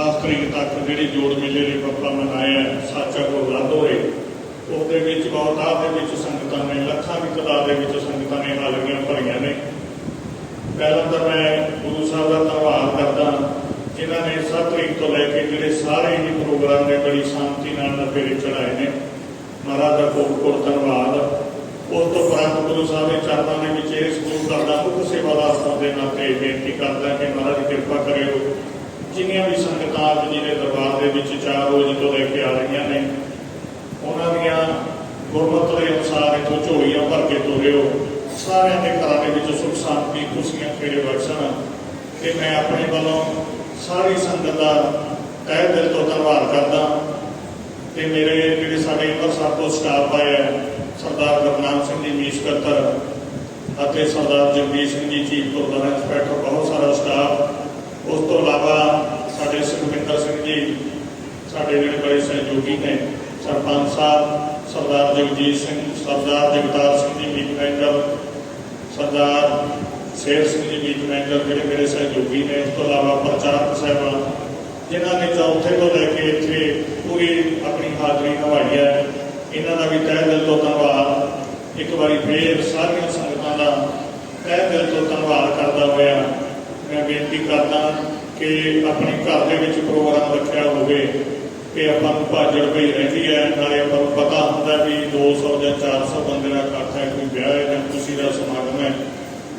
10 ਤਰੀਕ ਤੱਕ ਜਿਹੜੇ ਜੋੜ ਮੇਲੇ ਨੇ ਬੱਪਾ ਮਨਾਇਆ ਸਾਚਾ ਕੋ ਲਾਦੋਰੇ ਉਹਦੇ ਵਿੱਚ ਬਹੁਤਾਤ ਦੇ ਵਿੱਚ ਸੰਗਤਾਂ ਨੇ, ਲੱਖਾਂ ਦੀ ਤਾਦਾਦ ਦੇ ਵਿੱਚ ਸੰਗਤਾਂ ਨੇ ਹਾਜ਼ਰੀਆਂ ਭਰੀਆਂ ਨੇ। ਪਹਿਲਾਂ ਤਾਂ ਮੈਂ ਗੁਰੂ ਸਾਹਿਬ ਦਾ ਧੰਨਵਾਦ ਕਰਦਾ ਜਿਨ੍ਹਾਂ ਨੇ 7 ਤਰੀਕ ਤੋਂ ਲੈ ਕੇ ਜਿਹੜੇ ਸਾਰੇ ਹੀ ਪ੍ਰੋਗਰਾਮ ਨੇ ਬੜੀ ਸ਼ਾਂਤੀ ਨਾਲ ਨਵੇਰੇ ਚੜਾਏ ਨੇ। ਮਹਾਰਾਜ ਦਾ ਬਹੁਤ ਬਹੁਤ ਧੰਨਵਾਦ। ਉਸ ਤੋਂ ਉਪਰੰਤ ਗੁਰੂ ਸਾਹਿਬ ਦੇ ਚਰਨਾਂ ਦੇ ਵਿੱਚ ਇਹ ਗੁਰੂ ਕਰਦਾ ਮੁੱਖ ਸੇਵਾਦਾਰ ਹੋਣ ਦੇ ਨਾਤੇ ਬੇਨਤੀ ਕਰਦਾ ਕਿ ਮਹਾਰਾਜ ਕਿਰਪਾ ਜਿੰਨੀਆਂ ਵੀ ਸੰਗਤਾਂ ਅੱਜ ਜੀ ਦੇ ਦਰਬਾਰ ਦੇ ਵਿੱਚ ਚਾਰ ਰੋਜ਼ ਤੋਂ ਲੈ ਕੇ ਆ ਰਹੀਆਂ ਨੇ ਉਹਨਾਂ ਦੀਆਂ ਗੁਰਮਤਿ ਦੇ ਅਨੁਸਾਰ ਇਥੋਂ ਝੋਲੀਆਂ ਭਰ ਕੇ ਤੋਰਿਓ। ਸਾਰਿਆਂ ਦੇ ਘਰਾਂ ਦੇ ਵਿੱਚ ਸੁਖ ਸ਼ਾਂਤੀ ਖੁਸ਼ੀਆਂ ਖੇੜੇ ਬਖਸ਼ਣ। ਤੇ ਮੈਂ ਆਪਣੇ ਵੱਲੋਂ ਸਾਰੀ ਸੰਗਤ ਦਾ ਤਹਿ ਦਿਲ ਤੋਂ ਧੰਨਵਾਦ ਕਰਦਾ ਤੇ ਮੇਰੇ ਜਿਹੜੇ ਸਾਡੇ ਅੰਮ੍ਰਿਤਸਰ ਤੋਂ ਸਟਾਫ ਆਇਆ ਹੈ, ਸਰਦਾਰ ਗੁਰਨਾਮ ਸਿੰਘ ਜੀ ਮੀਸ ਅਤੇ ਸਰਦਾਰ ਜਗਦੀਸ਼ ਸਿੰਘ ਜੀ ਚੀਫ ਗੁਰਦੁਆਰਾ ਇੰਸਪੈਕਟਰ ਬਹੁਤ ਸਾਰਾ ਸਟਾਫ ਉਸ ਤੋਂ ਇਲਾਵਾ ਸਾਡੇ ਸੁਖਵਿੰਦਰ ਸਿੰਘ ਜੀ ਸਾਡੇ ਜਿਹੜੇ ਬੜੇ ਸਹਿਯੋਗੀ ਨੇ। ਸਰਪੰਚ ਸਾਹਿਬ, ਸਰਦਾਰ ਜਗਜੀਤ ਸਿੰਘ, ਸਰਦਾਰ ਜਗਤਾਰ ਸਿੰਘ ਜੀ, ਮੀਤ ਮੈਂਬਰ ਸਰਦਾਰ ਸ਼ੇਰ ਸਿੰਘ ਜੀ, ਮੀਤ ਮੈਂਬਰ ਜਿਹੜੇ ਮੇਰੇ ਸਹਿਯੋਗੀ ਨੇ। ਇਸ ਤੋਂ ਇਲਾਵਾ ਪ੍ਰਚਾਰਕ ਸਾਹਿਬਾਨ, ਜਿਨ੍ਹਾਂ ਨੇ ਚੌਥੇ ਤੋਂ ਲੈ ਕੇ ਇੱਥੇ ਪੂਰੀ ਆਪਣੀ ਹਾਜ਼ਰੀ ਨਿਭਾਈ ਹੈ। ਇਹਨਾਂ ਦਾ ਵੀ ਤਹਿ ਦਿਲ ਤੋਂ ਧੰਨਵਾਦ। ਇੱਕ ਵਾਰੀ ਫੇਰ ਸਾਰੀਆਂ ਸੰਗਤਾਂ ਦਾ ਤਹਿ ਦਿਲ ਤੋਂ ਧੰਨਵਾਦ ਕਰਦਾ ਹੋਇਆ ਮੈਂ ਬੇਨਤੀ ਕਰਦਾ ਕਿ ਆਪਣੇ ਘਰ ਦੇ ਵਿੱਚ ਪ੍ਰੋਗਰਾਮ ਰੱਖਿਆ ਹੋਵੇ। ਕਿ ਆਪਾਂ ਨੂੰ ਭਾਜੜ ਪਈ ਰਹਿੰਦੀ ਹੈ ਨਾਲੇ ਆਪਾਂ ਨੂੰ ਪਤਾ ਹੁੰਦਾ ਵੀ 200 ਜਾਂ 400 ਬੰਦੇ ਦਾ ਇਕੱਠ ਹੈ ਕੋਈ ਵਿਆਹ ਹੈ ਜਾਂ ਖੁਸ਼ੀ ਦਾ ਸਮਾਗਮ ਹੈ।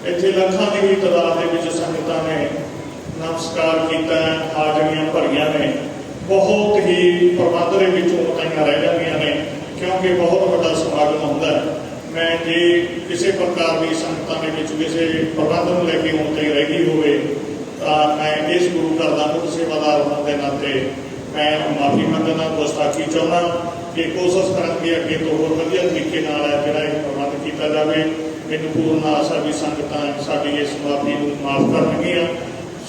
ਇੱਥੇ ਲੱਖਾਂ ਦੀ ਵੀ ਤਾਦਾਦ ਦੇ ਵਿੱਚ ਸੰਗਤਾਂ ਨੇ ਨਮਸਕਾਰ ਕੀਤਾ ਹੈ, ਹਾਜ਼ਰੀਆਂ ਭਰੀਆਂ ਨੇ। ਬਹੁਤ ਹੀ ਪ੍ਰਬੰਧ ਦੇ ਵਿੱਚੋਂ ਉਤਾਈਆਂ ਰਹਿ ਜਾਂਦੀਆਂ ਨੇ ਕਿਉਂਕਿ ਬਹੁਤ ਵੱਡਾ ਸਮਾਗਮ ਹੁੰਦਾ ਹੈ। ਮੈਂ ਜੇ ਕਿਸੇ ਪ੍ਰਕਾਰ ਦੀ ਸੰਗਤਾਂ ਦੇ ਵਿੱਚ ਕਿਸੇ ਪ੍ਰਬੰਧ ਨੂੰ ਲੈ ਕੇ ਹੁਣ ਤੇ ਰਹਿ ਗਈ ਹੋਵੇ ਤਾਂ ਮੈਂ ਇਸ ਗੁਰੂ ਘਰ ਦਾ ਮੁੱਖ ਸੇਵਾਦਾਰ ਹੋਣ ਦੇ ਨਾਤੇ ਮੈਂ ਮਾਫੀ ਮੰਗਦਾ, ਗੁਸਤਾਖੀ ਚਾਹੁੰਦਾ ਕਿ ਕੋਸ਼ਿਸ਼ ਕਰਾਂਗੇ ਅੱਗੇ ਤੋਂ ਹੋਰ ਵਧੀਆ ਤਰੀਕੇ ਨਾਲ ਹੈ ਜਿਹੜਾ ਇਹ ਪ੍ਰਬੰਧ ਕੀਤਾ ਜਾਵੇ। ਮੈਨੂੰ ਪੂਰਨ ਆਸ ਹੈ ਵੀ ਸੰਗਤਾਂ ਸਾਡੀ ਇਸ ਮਾਫੀ ਨੂੰ ਮਾਫ ਕਰਨਗੀਆਂ।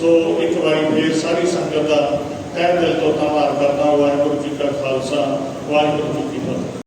ਸੋ ਇੱਕ ਵਾਰੀ ਫੇਰ ਸਾਰੀ ਸੰਗਤ ਦਾ ਤਹਿ ਦਿਲ ਤੋਂ ਧੰਨਵਾਦ ਕਰਦਾ। ਵਾਹਿਗੁਰੂ ਜੀ ਕਾ ਖਾਲਸਾ, ਵਾਹਿਗੁਰੂ ਜੀ ਕੀ ਫਤਿਹ।